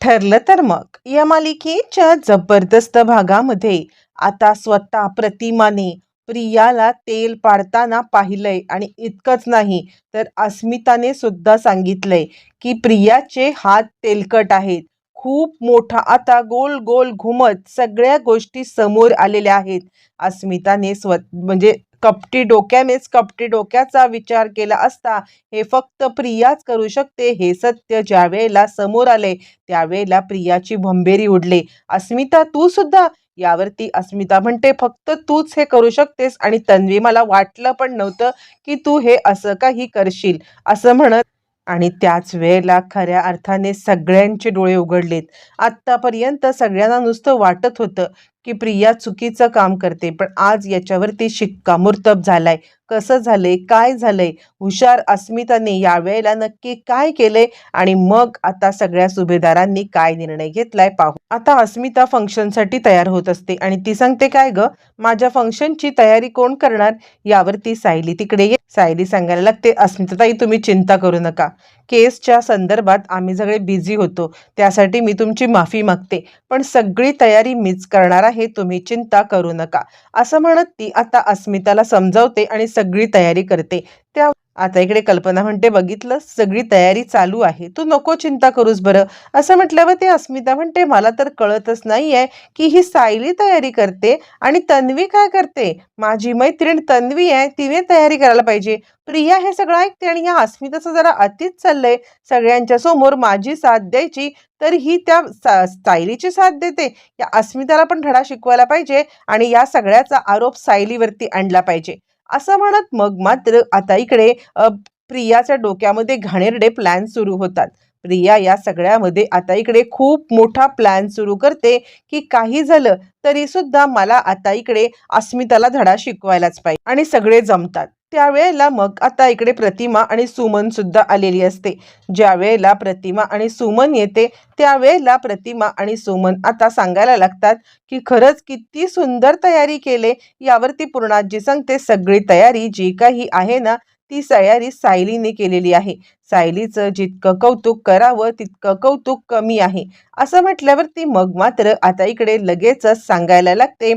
ठरलं तर मग. या मालिकेच्या जबरदस्त भागामध्ये आता स्वतः प्रतिमाने प्रियाला तेल पाडताना पाहिलंय आणि इतकंच नाही तर अस्मिताने सुद्धा सांगितलंय की प्रियाचे हात तेलकट आहेत. खूप मोठा आता गोल गोल घुमत सगळ्या गोष्टी समोर आलेल्या आहेत. अस्मिताने स्व म्हणजे कपटी डोक्यानेच कपटी डोक्याचा विचार केला असता हे फक्त प्रियाच करू शकते हे सत्य ज्यावेळेला समोर आले त्यावेळेला प्रियाची भंबेरी उडले. अस्मिता तू सुद्धा? यावरती अस्मिता म्हणते फक्त तूच हे करू शकतेस आणि तन्वी मला वाटलं पण नव्हतं की तू हे असं काही करशील असं म्हणत आणि त्याच वेळेला खऱ्या अर्थाने सगळ्यांचे डोळे उघडलेत. आत्तापर्यंत सगळ्यांना नुसतं वाटत होतं की प्रिया चुकीचं काम करते पण आज याच्यावरती शिक्कामोर्तब झालाय. कसं झालंय? काय झालंय? हुशार अस्मिताने यावेळेला नक्की काय केलंय? आणि मग आता सगळ्या सुभेदारांनी काय निर्णय घेतलाय पाहू. आता अस्मिता फंक्शनसाठी तयार होत असते आणि ती सांगते काय ग? माझ्या फंक्शनची तयारी कोण करणार? यावरती सायली तिकडे ये. सायली सांगायला लागते अस्मिताताई तुम्ही चिंता करू नका. केसच्या संदर्भात आम्ही सगळे बिझी होतो. त्यासाठी मी तुमची माफी मागते. पण सगळी तयारी मीच करणार हे तुम्ही चिंता करू नका. असं म्हणत ती आता अस्मिताला समजावते आणि सगळी तयारी करते. त्या आता इकडे कल्पना म्हणते बघितलं सगळी तयारी चालू आहे. तू नको चिंता करूस बरं. असं म्हटल्यावर ते अस्मिता म्हणते मला तर कळतच नाही आहे की ही सायली तयारी करते आणि तन्वी काय करते? माझी मैत्रीण तन्वी आहे तिने तयारी करायला पाहिजे. प्रिया हे सगळं ऐकते आणि या अस्मिताचं जरा अतिच चाललंय. सगळ्यांच्या समोर माझी साथ द्यायची तर ही त्या सा- सायलीची साथ देते. या अस्मिताला पण धडा शिकवायला पाहिजे आणि या सगळ्याचा आरोप सायलीवरती आणला पाहिजे. असं म्हणत मग मात्र आता इकडे प्रियाच्या डोक्यामध्ये घाणेरडे प्लॅन सुरू होतात. प्रिया या सगळ्यामध्ये आता इकडे खूप मोठा प्लॅन सुरू करते की काही झालं तरी सुद्धा मला आता इकडे अस्मिताला धडा शिकवायलाच पाहिजे. आणि सगळे जमतात. त्यावेळेला मग आता इकडे प्रतिमा आणि सुमन सुद्धा आलेली असते. ज्या वेळेला प्रतिमा आणि सुमन येते त्यावेळेला प्रतिमा आणि सुमन आता सांगायला लागतात की खरंच किती सुंदर तयारी केले. यावरती पूर्णाजी सांगते सगळी तयारी जी काही आहे ना ती तयारी सायलीने केलेली आहे. सायलीचं जितकं कौतुक करावं तितकं कौतुक कमी आहे. असं म्हटल्यावरती मग मात्र आता इकडे लगेचच सांगायला लागते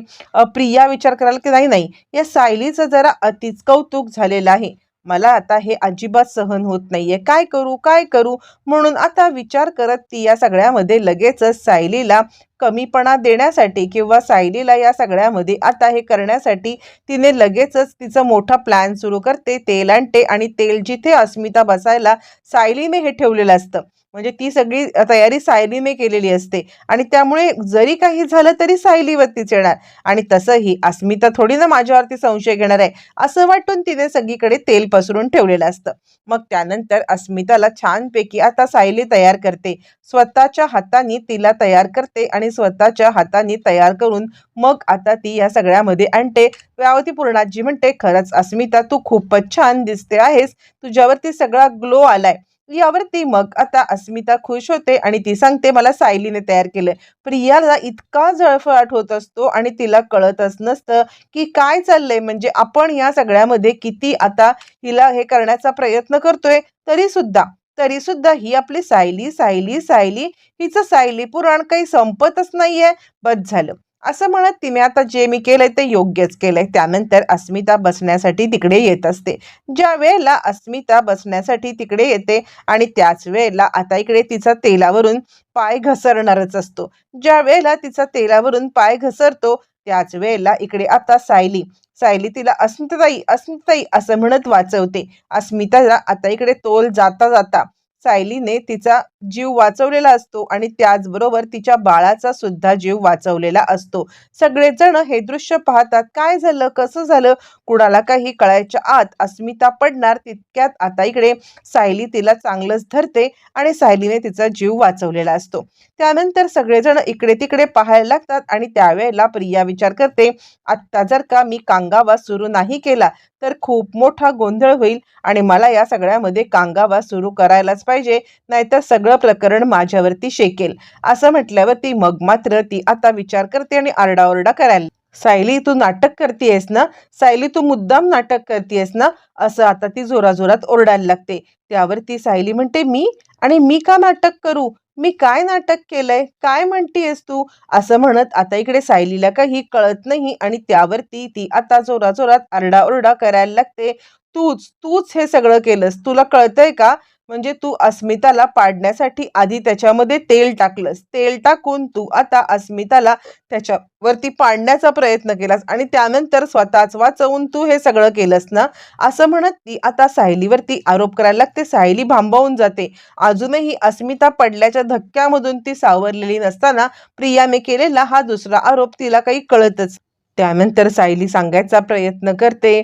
प्रिया विचार करायला की नाही नाही? या सायलीचं जरा अतिच कौतुक झालेलं आहे. मला आता हे अजिबात सहन होत नाहीये. काय करू काय करू? म्हणून आता विचार करत ती या सगळ्यामध्ये लगेचच सायलीला कमीपणा देण्यासाठी किंवा सायलीला या सगळ्यामध्ये आता हे करण्यासाठी तिने लगेचच तिचा मोठा प्लॅन सुरू करते. तेल आणते आणि तेल जिथे अस्मिता बसायला सायलीने हे ठेवलेलं असतं. म्हणजे ती सगळी तयारी सायलीने केलेली असते. आणि त्यामुळे जरी काही झालं तरी सायलीवरतीच येणार. आणि तसंही अस्मिता थोडी ना माझ्यावरती संशय घेणार आहे. असं वाटून तिने सगळीकडे तेल पसरून ठेवलेलं असतं. मग त्यानंतर अस्मिताला छानपैकी आता सायली तयार करते. स्वतःच्या हाताने तिला तयार करते आणि स्वतःच्या हाताने तयार करून मग आता ती या सगळ्यामध्ये आणते. व्यावती पूर्णाजी म्हणते खरंच अस्मिता तू खूपच छान दिसते आहेस. तुझ्यावरती सगळा ग्लो आलाय. यावरती मग आता अस्मिता खुश होते आणि ती सांगते मला सायलीने तयार केलंय. प्रियाला इतका जळफळाट होत असतो आणि तिला कळतच नसतं की काय चाललंय. म्हणजे आपण या सगळ्यामध्ये किती आता हिला हे करण्याचा प्रयत्न करतोय तरी सुद्धा तरी सुद्धा ही आपली सायली सायली सायली हिचं सायली पुराण काही संपतच नाहीये. बस झालं. असं म्हणत तिने आता जे मी केलंय ते योग्यच केलंय. त्यानंतर अस्मिता बसण्यासाठी तिकडे येत असते. ज्या वेळेला अस्मिता बसण्यासाठी तिकडे येते आणि त्याच वेळेला आता इकडे तिचा तेलावरून पाय घसरणारच असतो. ज्या वेळेला तिचा तेलावरून पाय घसरतो त्याच वेळेला इकडे आता सायली. सायली तिला अस्मिताई अस्मिताई असं म्हणत वाचवते. अस्मिताला आता इकडे तोल जाता जाता सायलीने तिचा जीव वाचवलेला असतो आणि त्याचबरोबर तिच्या बाळाचा सुद्धा जीव वाचवलेला असतो. सगळेजण हे दृश्य पाहतात काय झालं? कसं झालं? कुणाला काही कळायच्या आत अस्मिता पडणार तितक्यात आता इकडे सायली तिला चांगलंच धरते आणि सायलीने तिचा जीव वाचवलेला असतो. त्यानंतर सगळेजण इकडे तिकडे पाहायला लागतात आणि त्यावेळेला प्रिया विचार करते आत्ता जर का मी कांगावा सुरू नाही केला तर खूप मोठा गोंधळ होईल आणि मला या सगळ्यामध्ये कांगावा सुरू करायलाच पाहिजे नाहीतर सगळं प्रकरण माझ्यावरती शेकेल. असं म्हटल्यावर ती मग मात्र ती आता विचार करते आणि आरडाओरडा करायला सायली तू नाटक करतेयस ना? सायली तू मुद्दाम नाटक करतेयस ना? असं आता ती जोराजोरात ओरडायला लागते. त्यावर ती सायली म्हणते मी? आणि मी का नाटक करू? मी काय नाटक केलंय? काय म्हणतीयस तू? असं म्हणत आता इकडे सायलीला काही कळत नाही आणि त्यावरती ती आता जोराजोरात आरडाओरडा करायला लागते. तूच तूच हे सगळं केलंस. तुला कळतंय का? म्हणजे तू अस्मिताला पाडण्यासाठी आधी त्याच्यामध्ये तेल टाकलंस. तेल टाकून तू आता अस्मिताला त्याच्यावरती पाडण्याचा प्रयत्न केलास आणि त्यानंतर स्वतःच वाचवून तू हे सगळं केलंस ना? असं म्हणत ती आता सायलीवरती आरोप करायला लागते. सायली भांबावून जाते. अजूनही अस्मिता पडल्याच्या धक्क्यामधून ती सावरलेली नसताना प्रियाने केलेला हा दुसरा आरोप तिला काही कळतच. त्यानंतर सायली सांगायचा प्रयत्न करते.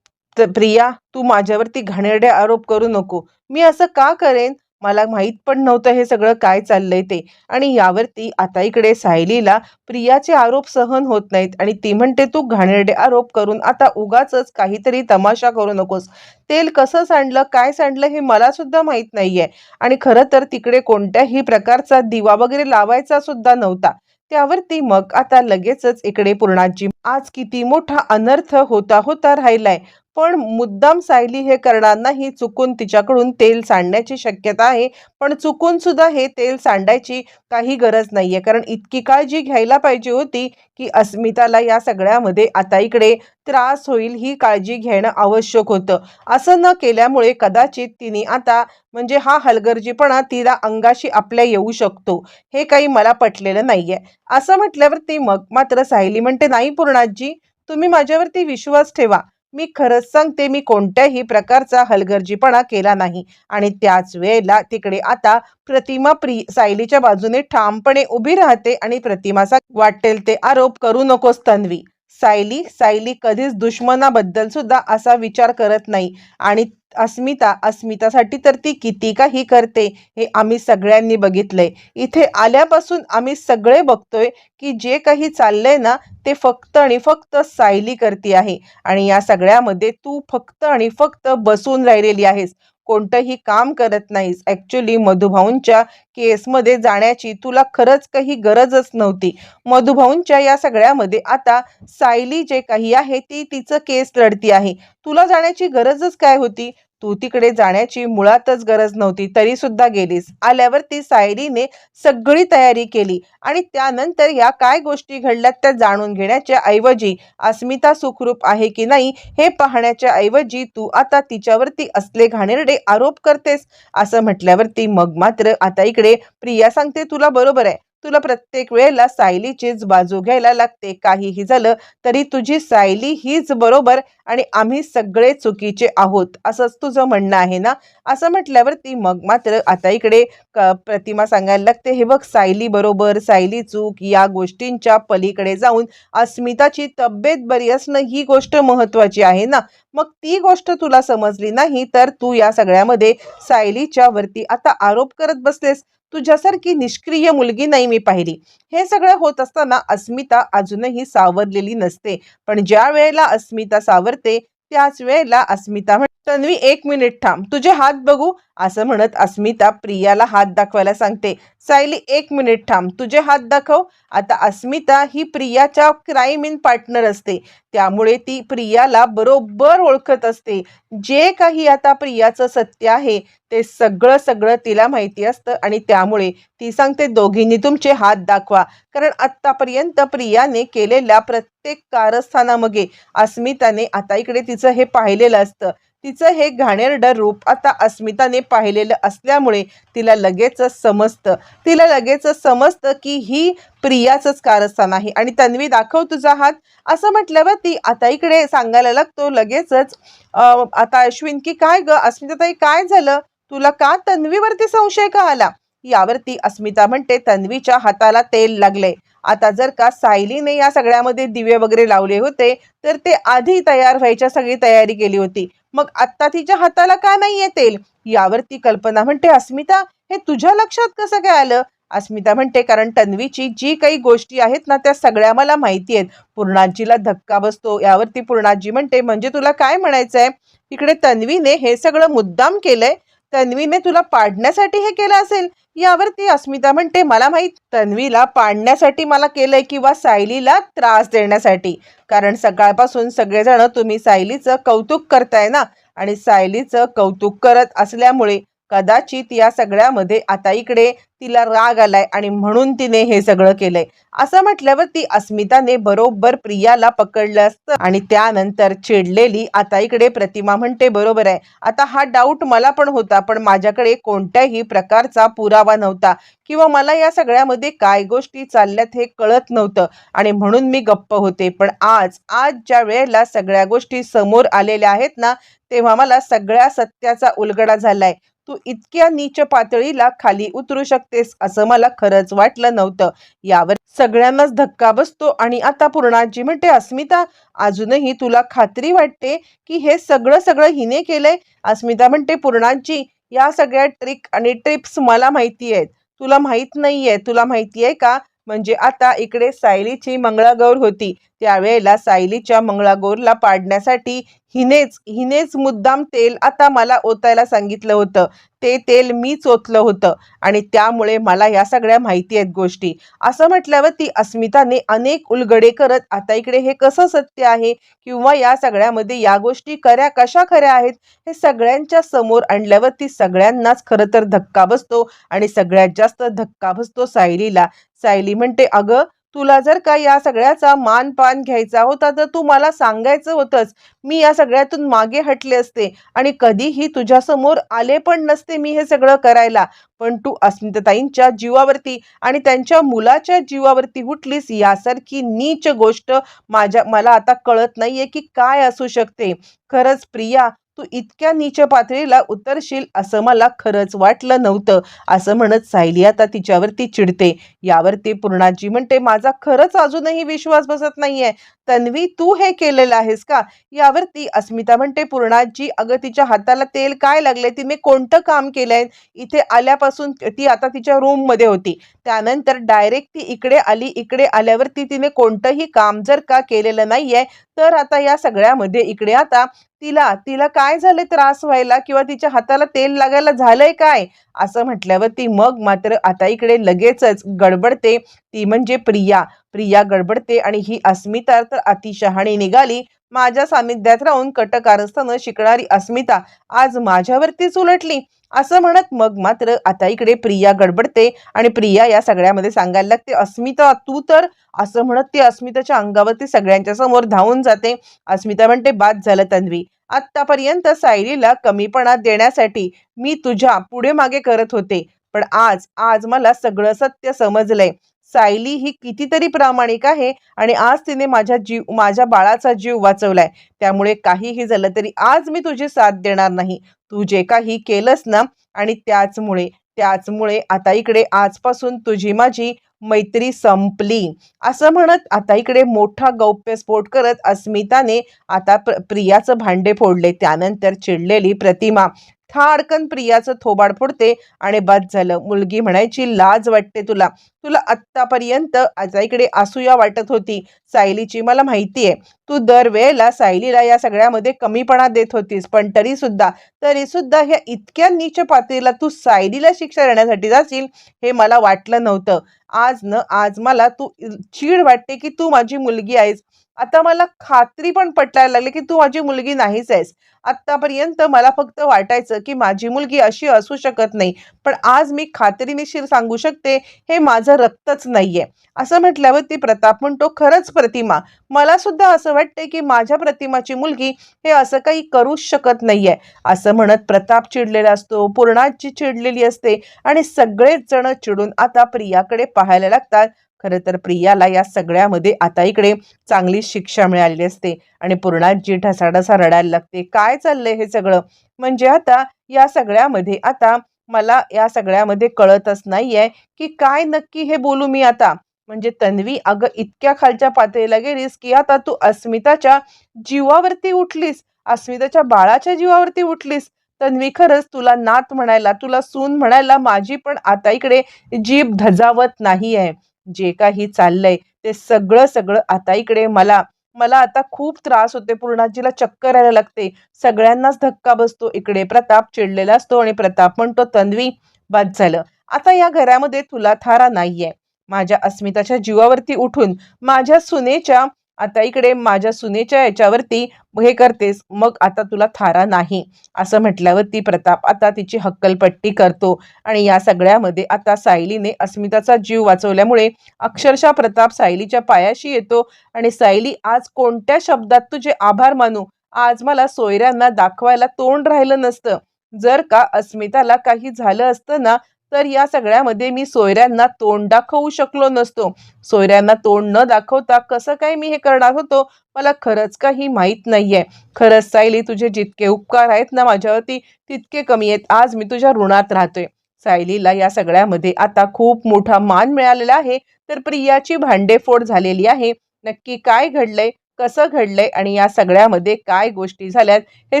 तर प्रिया तू माझ्यावरती घाणेरडे आरोप करू नको. मी असं का करेन? मला माहीत पण नव्हतं हे सगळं काय चाललंय ते. आणि यावरती आता इकडे सायलीला प्रियाचे आरोप सहन होत नाहीत आणि ती म्हणते तू घाणेरडे आरोप करून आता उगाच काहीतरी तमाशा करू नकोस. तेल कसं सांडलं काय सांडलं हे मला सुद्धा माहीत नाहीये. आणि खरं तर तिकडे कोणत्याही प्रकारचा दिवा वगैरे लावायचा सुद्धा नव्हता. त्यावरती मग आता लगेचच इकडे पूर्णाजी आज किती मोठा अनर्थ होता होता राहिलाय. पण मुद्दाम सायली हे करणार नाही चुकून तिच्याकडून तेल सांडण्याची शक्यता आहे. पण चुकून सुद्धा हे तेल सांडायची काही गरज नाही आहे कारण इतकी काळजी घ्यायला पाहिजे होती की अस्मिताला या सगळ्यामध्ये आता इकडे त्रास होईल ही काळजी घेणं आवश्यक होतं. असं न केल्यामुळे कदाचित तिने आता म्हणजे हा हलगर्जीपणा तिला अंगाशी आपल्या येऊ शकतो. हे काही मला पटलेलं नाहीये. असं म्हटल्यावरती मग मात्र सायली म्हणते नाही पूर्णाजी तुम्ही माझ्यावरती विश्वास ठेवा. मी खरंच सांगते मी कोणत्याही प्रकारचा हलगर्जीपणा केला नाही. आणि त्याच वेळेला तिकडे आता प्रतिमा प्री सायलीच्या बाजूने ठामपणे उभी राहते आणि प्रतिमाचा वाटेल ते आरोप करू नकोस तन्वी. सायली सायली कधीच दुश्मनाबद्दल सुद्धा असा विचार करत नाही. आणि अस्मिता अस्मितासाठी तर ती किती काही करते हे आम्ही सगळ्यांनी बघितलंय. इथे आल्यापासून आम्ही सगळे बघतोय की जे काही चाललंय ना ते फक्त आणि फक्त सायली करते आहे. आणि या सगळ्यामध्ये तू फक्त आणि फक्त बसून राहिलेली आहेस. कोणतंही काम करत नाहीस. ॲक्च्युली मधुभाऊंच्या केसमध्ये जाण्याची तुला खरंच काही गरजच नव्हती. मधुभाऊंच्या या सगळ्यामध्ये आता सायली जे काही आहे ती तिचं केस लढती आहे. तुला जाण्याची गरजच काय होती? तू तिकडे जाण्याची मुळातच गरज नव्हती तरी सुद्धा गेलीस आल्यावरती सायलीने सगळी तयारी केली आणि त्यानंतर या काय गोष्टी घडल्यात त्या जाणून घेण्याच्या ऐवजी अस्मिता सुखरूप आहे की नाही हे पाहण्याच्या ऐवजी तू आता तिच्यावरती असले घाणेरडे आरोप करतेस? असं म्हटल्यावरती मग मात्र आता इकडे प्रिया सांगते तुला बरोबर आहे. तुला प्रत्येक वेळेला सायलीचीच बाजू घ्यायला लागते. काहीही झालं तरी तुझी सायली हीच बरोबर आणि आम्ही सगळे चुकीचे आहोत असंच तुझं म्हणणं आहे ना? असं म्हटल्यावरती मग मात्र आता इकडे प्रतिमा सांगायला लागते हे बघ सायली बरोबर सायली चूक या गोष्टींच्या पलीकडे जाऊन अस्मिताची तब्येत बरी असणं ही गोष्ट महत्वाची आहे ना? मग ती गोष्ट तुला समजली नाही तर तू या सगळ्यामध्ये सायलीच्या वरती आता आरोप करत बसलेस. तुझ्यासारखी निष्क्रिय मुलगी नाही मी पाहिली. हे सगळं होत असताना अस्मिता अजूनही सावरलेली नसते. पण ज्या वेळेला अस्मिता सावरते त्याच वेळेला अस्मिता म्हण तन्वी एक मिनिट थांब. तुझे हात बघू? असं म्हणत अस्मिता प्रियाला हात दाखवायला सांगते. सायली एक मिनिट थांब. तुझे हात दाखव. आता अस्मिता ही प्रियाच्या क्राईम इन पार्टनर असते. त्यामुळे ती प्रियाला बरोबर ओळखत असते. जे काही आता प्रियाचं सत्य आहे ते सगळं सगळं तिला माहिती असतं आणि त्यामुळे ती सांगते दोघींनी तुमचे हात दाखवा. कारण आत्तापर्यंत प्रियाने केलेल्या प्रत्येक कारस्थानामध्ये अस्मिताने आता इकडे तिचं हे पाहिलेलं असतं. तिचं हे घाणेरडं रूप आता अस्मिताने पाहिलेलं असल्यामुळे तिला लगेचच समजतं. तिला लगेचच समजतं की ही प्रियाचंच कारस्थान आहे. आणि तन्वी दाखव तुझा हात. असं म्हटल्यावर ती आता इकडे सांगायला लागतो लगेचच आता अश्विन की काय ग? अस्मिताताई काय झालं? तुला का तन्वीवरती संशय का आला? यावरती अस्मिता म्हणते तन्वीच्या हाताला तेल लागले आता जर का सायलीने या सगळ्यामध्ये दिवे वगैरे लावले होते तर ते आधी तयार व्हायच्या सगळी तयारी केली होती. मग आत्ता तिच्या हाताला का नाही येतील यावरती कल्पना म्हणते अस्मिता हे तुझ्या लक्षात कसं काय आलं? अस्मिता म्हणते कारण तन्वीची जी काही गोष्टी आहेत ना त्या सगळ्या मला माहिती आहेत. पूर्णाजीला धक्का बसतो. यावरती पूर्णाजी म्हणते म्हणजे तुला काय म्हणायचंय? तिकडे तन्वीने हे सगळं मुद्दाम केलंय? तन्वीने तुला पाडण्यासाठी हे केलं असेल? यावरती अस्मिता म्हणते मला माहीत तन्वीला पाडण्यासाठी मला केलंय किंवा सायलीला त्रास देण्यासाठी. कारण सकाळपासून सगळेजण तुम्ही सायलीचं कौतुक करताय ना? आणि सायलीचं कौतुक करत असल्यामुळे कदाचित या सगळ्यामध्ये आता इकडे तिला राग आलाय आणि म्हणून तिने हे सगळं केलंय. असं म्हटल्यावर ती अस्मिताने बरोबर प्रियाला पकडलं असतं आणि त्यानंतर चिडलेली आता इकडे प्रतिमा म्हणते बरोबर आहे. आता हा डाऊट मला पण होता पण माझ्याकडे कोणत्याही प्रकारचा पुरावा नव्हता किंवा मला या सगळ्यामध्ये काय गोष्टी चालल्यात हे कळत नव्हतं आणि म्हणून मी गप्प होते. पण आज आज ज्या वेळेला सगळ्या गोष्टी समोर आलेल्या आहेत ना तेव्हा मला सगळ्या सत्याचा उलगडा झालाय. तू इतक्या नीच पातळीला खाली उतरू शकतेस असं मला खरंच वाटलं नव्हतं. यावर सगळ्यांनाच धक्का बसतो आणि आता पूर्णाजी म्हणते अस्मिता अजूनही तुला खात्री वाटते की हे सगळं सगळं हिने केलंय? अस्मिता म्हणते पूर्णाजी या सगळ्या ट्रिक आणि ट्रिप्स मला माहिती आहेत. तुला माहीत नाहीये. तुला माहिती आहे का? म्हणजे आता इकडे सायलीची मंगळागौर होती. त्यावेळेला सायलीच्या मंगळागौरला पाडण्यासाठी हिनेच हिनेच मुद्दाम तेल आता मला ओतायला सांगितलं होतं. ते तेल मीच ओतलं होतं आणि त्यामुळे मला या सगळ्या माहिती आहेत गोष्टी. असं म्हटल्यावर ती अस्मिताने अनेक उलगडे करत आता इकडे हे कसं सत्य आहे? किंवा या सगळ्यामध्ये या गोष्टी खऱ्या कशा खऱ्या आहेत? हे सगळ्यांच्या समोर आणल्यावर ती सगळ्यांनाच खरं तर धक्का बसतो आणि सगळ्यात जास्त धक्का बसतो सायलीला. सायली म्हणते अगं तुला जर का या सगळ्याचा मान पान घ्यायचा होता तर तू मला सांगायचं होतंच मी या सगळ्यातून मागे हटले असते आणि कधीही तुझ्यासमोर आले पण नसते मी हे सगळं करायला. पण तू अस्मिताताईंच्या जीवावरती आणि त्यांच्या मुलाच्या जीवावरती उठलीस यासारखी नीच गोष्ट माझ्या मला आता कळत नाहीये की काय असू शकते. खरंच प्रिया तू इतक्या नीच पातळीला उतरशील असं मला खरंच वाटलं नव्हतं. असं म्हणत सायली आता तिच्यावरती चिडते. यावरती पूर्णाजी म्हणते माझा खरंच अजूनही विश्वास बसत नाहीये. तन्वी तू हे केलेलं आहेस का? यावरती अस्मिता म्हणते पूर्णाजी अगं तिच्या हाताला तेल काय लागले तिने कोणतं काम केलंय? इथे आल्यापासून ती आता तिच्या रूममध्ये होती. त्यानंतर डायरेक्ट ती इकडे आली. इकडे आल्यावरती तिने कोणतंही काम जर का केलेलं नाहीये तर आता या सगळ्यामध्ये इकडे आता तिला तिला काय झाले त्रास व्हायला किंवा तिच्या हाताला तेल लागायला झालंय काय? असं म्हटल्यावर ती मग मात्र आता इकडे लगेचच गडबडते. ती म्हणजे प्रिया. प्रिया गडबडते आणि ही अस्मिता तर अतिशहाणी निघाली. माझ्या सानिध्यात राहून कटकारस्थानं शिकणारी अस्मिता आज माझ्यावरतीच उलटली. असं म्हणत मग मात्र आता इकडे प्रिया गडबडते आणि प्रिया या सगळ्यामध्ये सांगायला लागते अस्मिता तू तर असं म्हणत ती अस्मिताच्या अंगावरती सगळ्यांच्या समोर धावून जाते. अस्मिता म्हणते बाद झालं तन्वी. आत्तापर्यंत सायलीला कमीपणा देण्यासाठी मी तुझ्या पुढे मागे करत होते. पण आज आज मला सगळं सत्य समजलंय. सायली ही कितीतरी प्रामाणिक आहे आणि आज तिने माझ्या जीव माझ्या बाळाचा जीव वाचवलाय. त्यामुळे काहीही झालं तरी आज मी तुझी साथ देणार नाही. तू जे काही केलंस ना आणि त्याचमुळे त्याचमुळे आता इकडे आजपासून तुझी माझी मैत्री संपली. असं म्हणत आता इकडे मोठा गौप्यस्फोट करत अस्मिताने आता प्र प्रियाचं भांडे फोडले. त्यानंतर चिडलेली प्रतिमा थाडकन प्रियाचं थोबाड फोडते आणि बाद झालं. मुलगी म्हणायची लाज वाटते तुला. तुला आत्तापर्यंत आजाईकडे इकडे असूया वाटत होती. सायलीची मला माहिती आहे तू दरवेळेला सायलीला या सगळ्यामध्ये कमीपणा देत होतीस. पण तरी सुद्धा तरी सुद्धा ह्या इतक्या नीच पातळीला तू सायलीला शिक्षा देण्यासाठी जाशील हे मला वाटलं नव्हतं. आज न आज मला तू चीड वाटते की तू माझी मुलगी आहेस. आता मला खात्री पण पटायला लागली की तू माझी मुलगी नाहीच आहेस. आत्तापर्यंत मला फक्त वाटायचं की माझी मुलगी अशी असू शकत नाही. पण आज मी खात्रीनिशीर सांगू शकते हे माझं रक्तच नाहीये. असं म्हटल्यावर ती प्रताप म्हणतो खरंच प्रतिमा मला सुद्धा असं वाटते की माझ्या प्रतिमाची मुलगी हे असं काही करूच शकत नाहीये. असं म्हणत प्रताप चिडलेला असतो पूर्णाची चिडलेली असते आणि सगळेच जण चिडून आता प्रियाकडे पाहायला लागतात. खरं तर प्रियाला या सगळ्यामध्ये आता इकडे चांगली शिक्षा मिळाली असते. आणि पूर्णाजी ढसाढसा रडायला लागते. काय चाललंय हे सगळं? म्हणजे आता या सगळ्यामध्ये आता मला या सगळ्यामध्ये कळतच नाहीये की काय नक्की हे बोलू मी आता. म्हणजे तन्वी अगं इतक्या खालच्या पातळीला गेलीस की आता तू अस्मिताच्या जीवावरती उठलीस. अस्मिताच्या बाळाच्या जीवावरती उठलीस. तन्वी खरंच तुला नात म्हणायला तुला सून म्हणायला माझी पण आता इकडे जीभ धजावत नाही आहे जे काही चाललंय ते सगळं सगळं आता इकडे मला मला आता खूप त्रास होते पूर्णाजीला चक्कर यायला लागते. सगळ्यांनाच धक्का बसतो. इकडे प्रताप चिडलेला असतो आणि प्रताप म्हणतो तन्वी बाद झालं. आता या घरामध्ये तुला थारा नाहीये. माझ्या अस्मिताच्या जीवावरती उठून माझ्या सुनेच्या आता इकडे माझ्या सुनेच्या याच्यावरती हे करतेस मग आता तुला थारा नाही. असं म्हटल्यावरती प्रताप आता तिची हक्कलपट्टी करतो आणि या सगळ्यामध्ये आता सायलीने अस्मिताचा जीव वाचवल्यामुळे अक्षरशः प्रताप सायलीच्या पायाशी येतो आणि सायली आज कोणत्या शब्दात तुझे आभार मानू? आज मला सोयऱ्यांना दाखवायला तोंड राहिलं नसतं. जर का अस्मिताला काही झालं असतं ना तर या सगळ्यामध्ये मी सोयऱ्यांना तोंड दाखवू शकलो नसतो. सोयऱ्यांना तोंड न दाखवता कसं काय मी हे करणार होतो? मला खरंच काही माहीत नाहीये. खरंच सायली तुझे जितके उपकार आहेत ना माझ्यावरती तितके कमी आहेत. आज मी तुझ्या ऋणात राहतोय. सायलीला या सगळ्यामध्ये आता खूप मोठा मान मिळालेला आहे. तर प्रियाची भांडेफोड झालेली आहे. नक्की काय घडलंय? कसं घडलंय? आणि या सगळ्यामध्ये काय गोष्टी झाल्यात? हे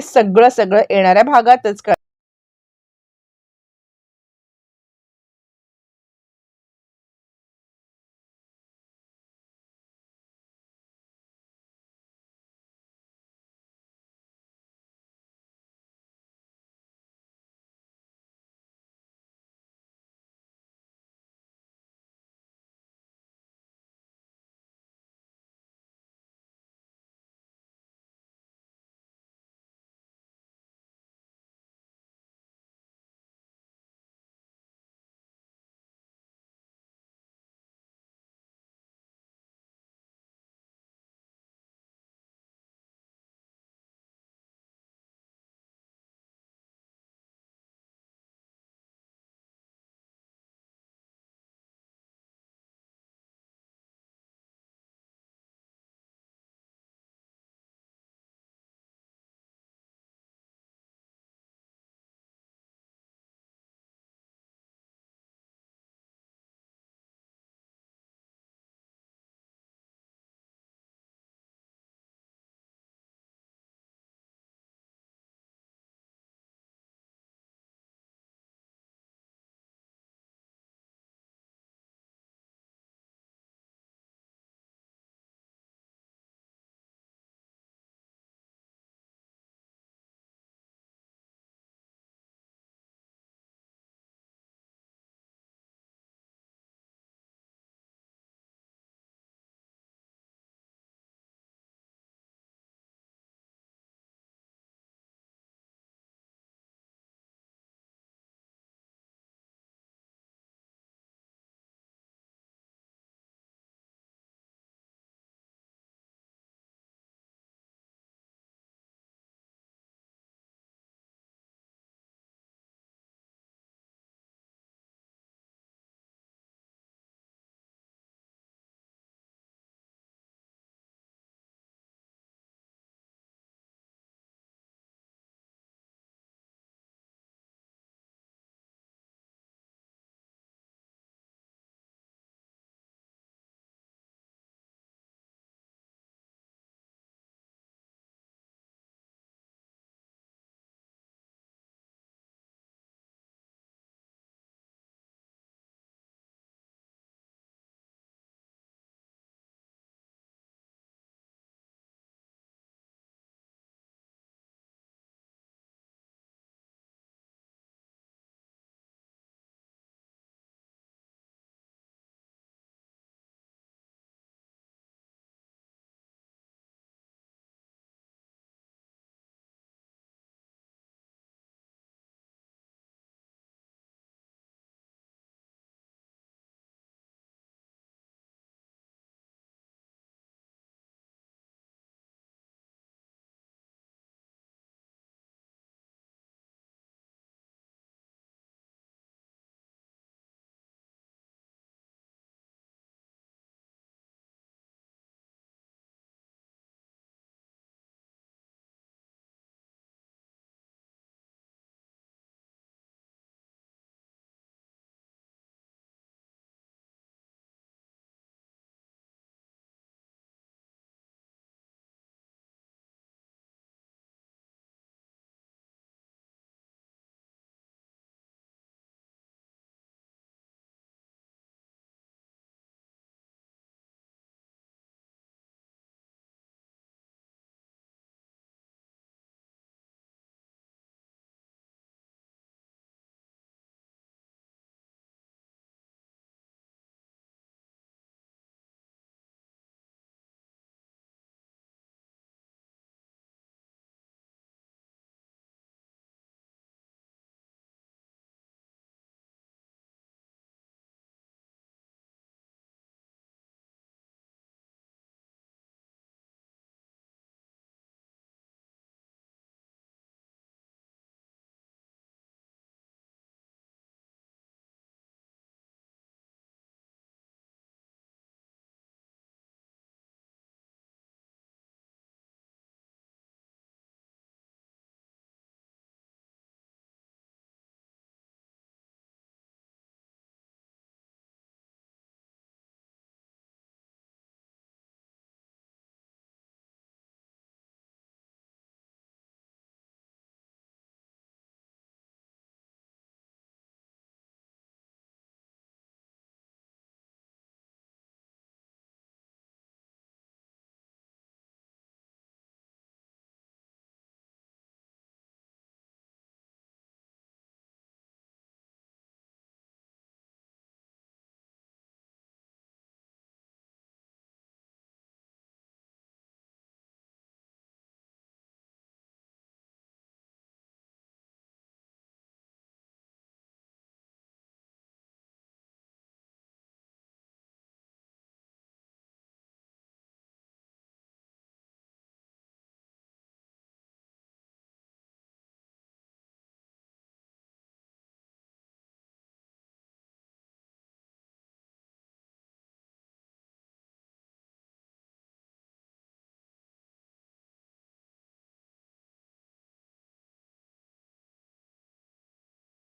सगळं सगळं येणाऱ्या भागातच कळ